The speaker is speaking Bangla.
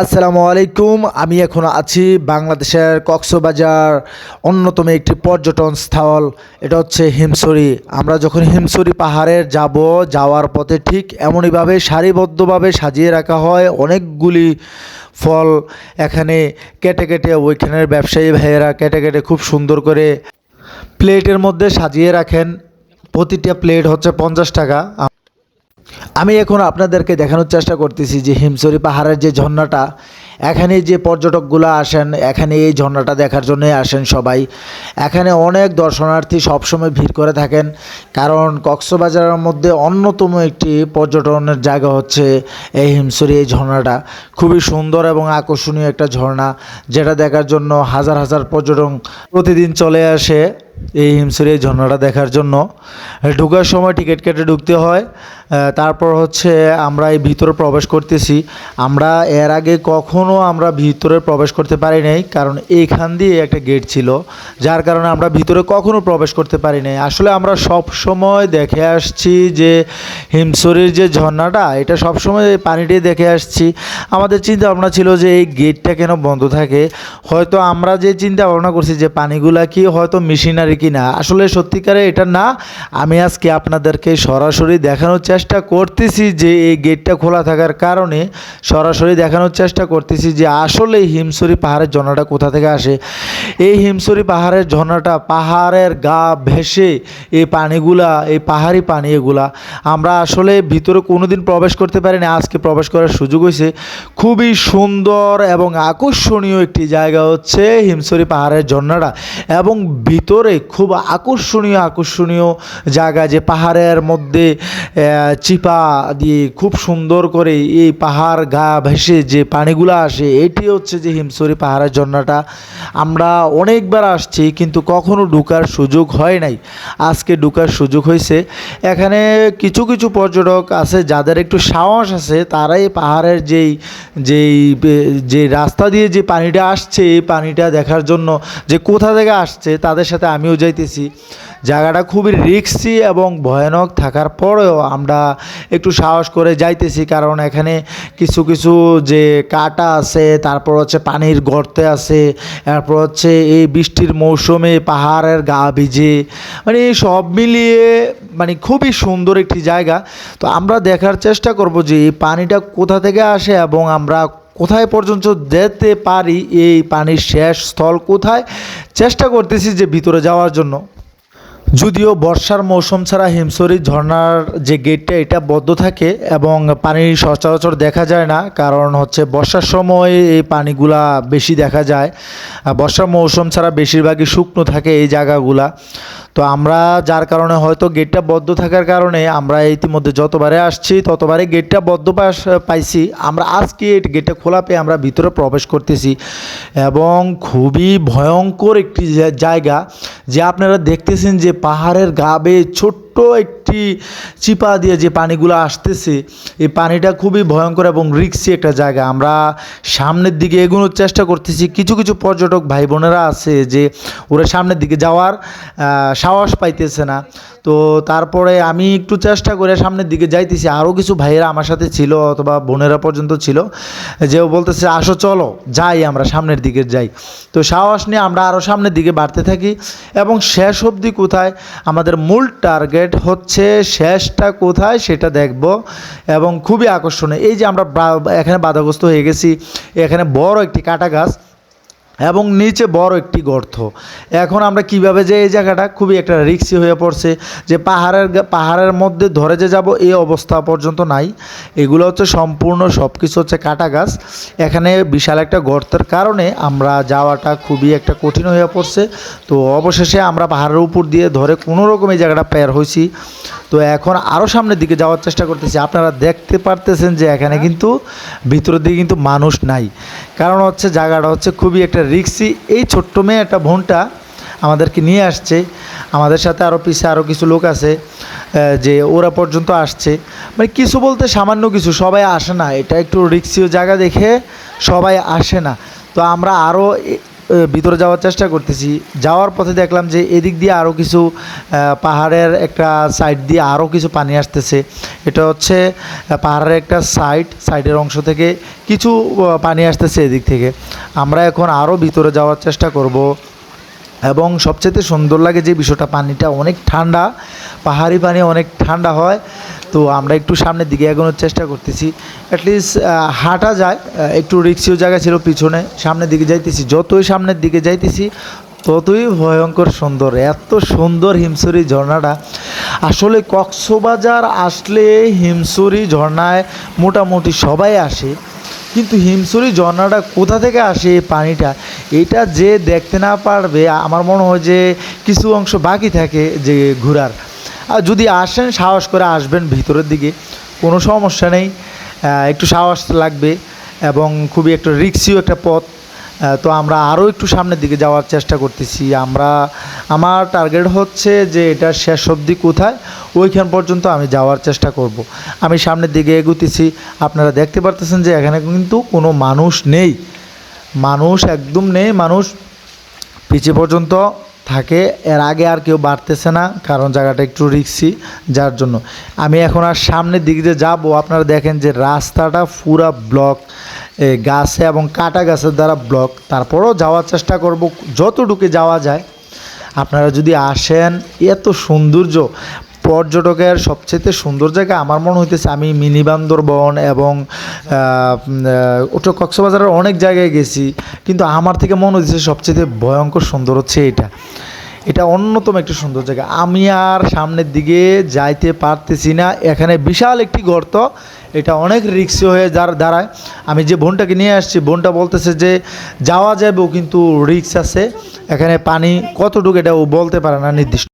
আসসালামু আলাইকুম। আমি এখন আছি বাংলাদেশের কক্সবাজার অন্যতম একটি পর্যটন স্থল। এটা হচ্ছে হিমসরি আমরা যখন হিমসরি পাহাড়ের যাব, যাওয়ার পথে ঠিক এমনইভাবে সারিবদ্ধভাবে সাজিয়ে রাখা হয়। অনেকগুলি ফল এখানে কেটে কেটে ওইখানের ব্যবসায়ী ভাইয়েরা কেটে কেটে খুব সুন্দর করে প্লেটের মধ্যে সাজিয়ে রাখেন। প্রতিটা প্লেট হচ্ছে পঞ্চাশ টাকা। আমি এখন আপনাদেরকে দেখানোর চেষ্টা করতেছি যে হিমসরি পাহাড়ের যে ঝর্ণাটা, এখানে যে পর্যটকগুলো আসেন, এখানে এই ঝর্ণাটা দেখার জন্যই আসেন সবাই। এখানে অনেক দর্শনার্থী সবসময় ভিড় করে থাকেন, কারণ কক্সবাজারের মধ্যে অন্যতম একটি পর্যটনের জায়গা হচ্ছে এই হিমসরি এই ঝর্ণাটা। খুবই সুন্দর এবং আকর্ষণীয় একটা ঝর্ণা, যেটা দেখার জন্য হাজার হাজার পর্যটক প্রতিদিন চলে আসে। এই হিমসরি এই ঝর্ণাটা দেখার জন্য। ঢুকার সময় টিকিট কেটে ঢুকতে হয়। তারপর হচ্ছে আমরা এই ভিতরে প্রবেশ করতেছি। আমরা এর আগে কখনো আমরা ভিতরে প্রবেশ করতে পারি নাই, কারণ এইখান দিয়ে একটা গেট ছিল, যার কারণে আমরা ভিতরে কখনো প্রবেশ করতে পারি নাই। আসলে আমরা সব সময় দেখে আসছি যে হিমসরির যে ঝর্ণাটা, এটা সব সময় এই পানিটাই দেখে আসছি। আমাদের চিন্তা ভাবনা ছিল যে এই গেটটা কেন বন্ধ থাকে? হয়তো আমরা যে চিন্তা ভাবনা করছি যে পানিগুলা কি হয়তো মেশিনারি কি না? আসলে সত্যিকারে এটা না, আমি আজকে আপনাদেরকে সরাসরি দেখানোর চেষ্টা করতেছি যে এই গেটটা খোলা থাকার কারণে, সরাসরি দেখানোর চেষ্টা করতেছি যে আসলে হিমসরি পাহাড়ের ঝর্ণাটা কোথা থেকে আসে। এই হিমসরি পাহাড়ের ঝর্ণাটা পাহাড়ের গা ভেসে এই পানিগুলা, এই পাহাড়ি পানি এগুলা, আমরা আসলে ভিতরে কোনোদিন প্রবেশ করতে পারি না আজকে প্রবেশ করার সুযোগ হয়েছে। খুবই সুন্দর এবং আকর্ষণীয় একটি জায়গা হচ্ছে হিমসরি পাহাড়ের ঝর্ণাটা এবং ভিতরে খুব আকর্ষণীয় আকর্ষণীয় জায়গা যে পাহাড়ের মধ্যে চিপা দিয়ে খুব সুন্দর করে এই পাহাড় গা ভেসে যে পানিগুলো আসে, এটি হচ্ছে যে হিমসরি পাহাড়ের ঝর্ণাটা। আমরা অনেকবার আসছি কিন্তু কখনো ঢুকার সুযোগ হয় নাই। আজকে ঢুকার সুযোগ হয়েছে। এখানে কিছু কিছু পর্যটক আছে যাদের একটু সাহস আছে, তারাই পাহাড়ের যেই যেই যে রাস্তা দিয়ে যে পানিটা আসছে, এই পানিটা দেখার জন্য যে কোথা থেকে আসছে, তাদের সাথে আমিও যাইতেছি। জায়গাটা খুবই রিক্সি এবং ভয়ানক থাকার পরেও আমরা একটু সাহস করে যাইতেছি কারণ এখানে কিছু কিছু যে কাটা আছে, তারপর হচ্ছে পানির গর্তে আছে তারপর হচ্ছে এই বৃষ্টির মৌসুমে পাহাড়ের গা ভিজে মানে সব মিলিয়ে মানে খুবই সুন্দর একটি জায়গা। তো আমরা দেখার চেষ্টা করব যে এই পানিটা কোথা থেকে আসে এবং আমরা কোথায় পর্যন্ত যেতে পারি, এই পানির শেষ স্থল কোথায়? চেষ্টা করতেছি যে ভিতরে যাওয়ার জন্য। যদিও বর্ষার মৌসুম ছাড়া হিমসরি ঝর্ণার যে গেটটা এটা বদ্ধ থাকে এবং পানি সচরাচর দেখা যায় না, কারণ হচ্ছে বর্ষার সময় এই পানিগুলা বেশি দেখা যায়। বর্ষার মৌসুম ছাড়া বেশিরভাগই শুকনো থাকে এই জায়গাগুলা। তো আমরা যার কারণে হয়তো গেটটা বদ্ধ থাকার কারণে আমরা ইতিমধ্যে যতবারে আসছি, ততবারে গেটটা বদ্ধ পাইছি। আমরা আজকে গেটটা খোলা পেয়ে আমরা ভিতরে প্রবেশ করতেছি। এবং খুবই ভয়ঙ্কর একটি জায়গা। যে আপনারা দেখতেছেন যে পাহাড়ের গাবে ছোট্ট একটি চিপা দিয়ে যে পানিগুলো আসতেছে, এই পানিটা খুবই ভয়ঙ্কর এবং রিক্সি একটা জায়গা। আমরা সামনের দিকে এগোনোর চেষ্টা করতেছি। কিছু কিছু পর্যটক ভাই বোনেরা আছে যে ওরা সামনের দিকে যাওয়ার সাহস পাইতেছে না। তো তারপরে আমি একটু চেষ্টা করে সামনের দিকে যাইতেছি। আরও কিছু ভাইয়েরা আমার সাথে ছিল অথবা বোনেরা পর্যন্ত ছিল যে বলতেছে, আসো, চলো, যাই আমরা সামনের দিকে যাই। তো সাহস নিয়ে আমরা আরও সামনের দিকে বাড়তে থাকি এবং শেষ অবধি কোথায়? আমাদের মূল টার্গেট হচ্ছে শেষটা কোথায় সেটা দেখব এবং খুবই আকর্ষণীয়। এই যে আমরা এখানে বাধাগ্রস্ত হয়ে গেছি, এখানে বড় একটি কাটা গাছ। এবং নিচে বড় একটি গর্ত। এখন আমরা কীভাবে যে এই জায়গাটা খুবই একটা রিক্সি হয়ে পড়ছে যে পাহাড়ের পাহাড়ের মধ্যে ধরে যে যাব এই অবস্থা পর্যন্ত নাই। এগুলো হচ্ছে সম্পূর্ণ সব কিছু হচ্ছে কাটা গাছ। এখানে বিশাল একটা গর্তের কারণে আমরা যাওয়াটা খুবই একটা কঠিন হয়ে পড়ছে। তো অবশেষে আমরা পাহাড়ের উপর দিয়ে ধরে কোনো রকম এই জায়গাটা পের হয়েছি। তো এখন আরও সামনের দিকে যাওয়ার চেষ্টা করতেছি। আপনারা দেখতে পারতেছেন যে এখানে কিন্তু ভিতরের দিকে কিন্তু মানুষ নাই। কারণ হচ্ছে জায়গাটা হচ্ছে খুবই একটা রিক্সি। এই ছোট্ট মেয়ে একটা বোনটা আমাদেরকে নিয়ে আসছে। আমাদের সাথে আরও পিছিয়ে আরও কিছু লোক আছে যে ওরা পর্যন্ত আসছে। মানে কিছু বলতে সামান্য কিছু, সবাই আসে না। এটা একটু রিক্সিও জায়গা দেখে সবাই আসে না। তো আমরা আরও ভিতরে যাওয়ার চেষ্টা করতেছি। যাওয়ার পথে দেখলাম যে এদিক দিয়ে আরও কিছু পাহাড়ের একটা সাইড দিয়ে আরও কিছু পানি আসতেছে। এটা হচ্ছে পাহাড়ের একটা সাইড সাইডের অংশ থেকে কিছু পানি আসতেছে এদিক থেকে। আমরা এখন আরও ভিতরে যাওয়ার চেষ্টা করব। এবং সবচেয়ে সুন্দর লাগে যে বিষয়টা, পানিটা অনেক ঠান্ডা, পাহাড়ি পানি অনেক ঠান্ডা হয়। তো আমরা একটু সামনের দিকে এগোনোর চেষ্টা করতেছি। অ্যাটলিস্ট হাঁটা যায় একটু রিক্সিও জায়গা ছিল পিছনে, সামনের দিকে যাইতেছি। যতই সামনের দিকে যাইতেছি, ততই ভয়ঙ্কর সুন্দর, এত সুন্দর হিমসরি ঝর্ণাটা। আসলে কক্সবাজার আসলে হিমসরি ঝর্ণায় মোটামুটি সবাই আসে। কিন্তু হিমসুরি ঝর্ণাটা কোথা থেকে আসে এই পানিটা? এটা যে দেখতে না পারবে, আমার মনে হয় যে কিছু অংশ বাকি থাকে যে ঘোরার। আর যদি আসেন, সাহস করে আসবেন ভিতরের দিকে, কোনো সমস্যা নেই। একটু সাহস লাগবে এবং খুবই একটা রিক্সিও একটা পথ। তো আমরা আরও একটু সামনের দিকে যাওয়ার চেষ্টা করতেছি। আমরা, আমার টার্গেট হচ্ছে যে এটা শেষ অবধি কোথায়, ওইখান পর্যন্ত আমি যাওয়ার চেষ্টা করব। আমি সামনের দিকে এগুতেছি। আপনারা দেখতে পারতেছেন যে এখানে কিন্তু কোনো মানুষ নেই। মানুষ একদম নেই, মানুষ পিছিয়ে পর্যন্ত থাকে। এর আগে আর কেউ বাড়তেছে না, কারণ জায়গাটা একটু রিক্সি, যার জন্য। আমি এখন আর সামনের দিক দিয়ে যাব। আপনারা দেখেন যে রাস্তাটা পুরা ব্লক গাছে এবং কাটা গাছের দ্বারা ব্লক। তারপরেও যাওয়ার চেষ্টা করব, যতটুকু যাওয়া যায়। আপনারা যদি আসেন, এত সৌন্দর্য। পর্যটকের সবচেয়ে সুন্দর জায়গা আমার মনে হইতেছে আমি মিনি বান্দরবন এবং ওটা কক্সবাজারের অনেক জায়গায় গেছি, কিন্তু আমার থেকে মনে হচ্ছে সবচেয়ে ভয়ঙ্কর সুন্দর হচ্ছে এটা। এটা অন্যতম একটি সুন্দর জায়গা। আমি আর সামনের দিকে যাইতে পারতেছি না। এখানে বিশাল একটি গর্ত, এটা অনেক রিক্সি হয়ে যার দাঁড়ায় আমি যে বোনটাকে নিয়ে আসছি, বোনটা বলতেছে যে যাওয়া যাবেও কিন্তু রিক্স আছে। এখানে পানি কতটুকু এটা ও বলতে পারে না নির্দিষ্ট।